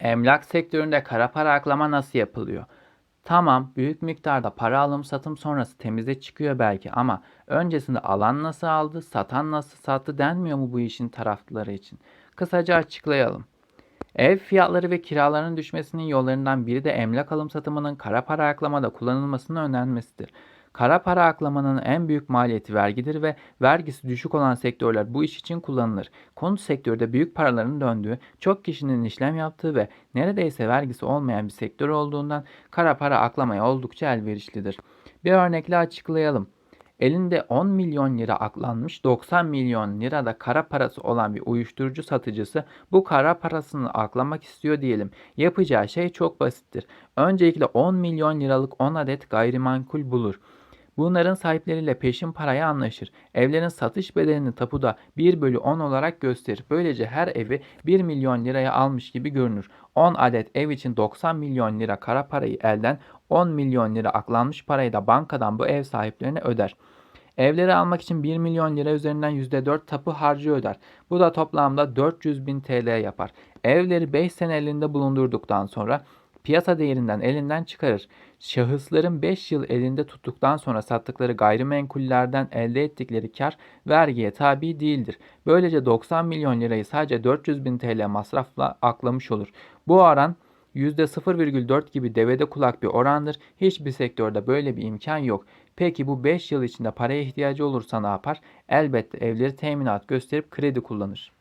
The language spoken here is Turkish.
Emlak sektöründe kara para aklama nasıl yapılıyor? Tamam, büyük miktarda para alım satım sonrası temize çıkıyor belki ama öncesinde alan nasıl aldı, satan nasıl sattı denmiyor mu bu işin tarafları için? Kısaca açıklayalım. Ev fiyatları ve kiraların düşmesinin yollarından biri de emlak alım satımının kara para aklamada kullanılmasının önlenmesidir. Kara para aklamanın en büyük maliyeti vergidir ve vergisi düşük olan sektörler bu iş için kullanılır. Konut sektörde büyük paraların döndüğü, çok kişinin işlem yaptığı ve neredeyse vergisi olmayan bir sektör olduğundan kara para aklamaya oldukça elverişlidir. Bir örnekle açıklayalım. Elinde 10 milyon lira aklanmış 90 milyon lira da kara parası olan bir uyuşturucu satıcısı bu kara parasını aklamak istiyor diyelim. Yapacağı şey çok basittir. Öncelikle 10 milyon liralık 10 adet gayrimenkul bulur. Bunların sahipleriyle peşin paraya anlaşır. Evlerin satış bedelini tapuda 1 bölü 10 olarak gösterir. Böylece her evi 1 milyon liraya almış gibi görünür. 10 adet ev için 90 milyon lira kara parayı elden 10 milyon lira aklanmış parayı da bankadan bu ev sahiplerine öder. Evleri almak için 1 milyon lira üzerinden %4 tapu harcı öder. Bu da toplamda 400 bin TL yapar. Evleri 5 sene elinde bulundurduktan sonra piyasa değerinden elinden çıkarır. Şahısların 5 yıl elinde tuttuktan sonra sattıkları gayrimenkullerden elde ettikleri kar vergiye tabi değildir. Böylece 90 milyon lirayı sadece 400 bin TL masrafla aklamış olur. Bu oran %0,4 gibi devede kulak bir orandır. Hiçbir sektörde böyle bir imkan yok. Peki bu 5 yıl içinde paraya ihtiyacı olursa ne yapar? Elbette evleri teminat gösterip kredi kullanır.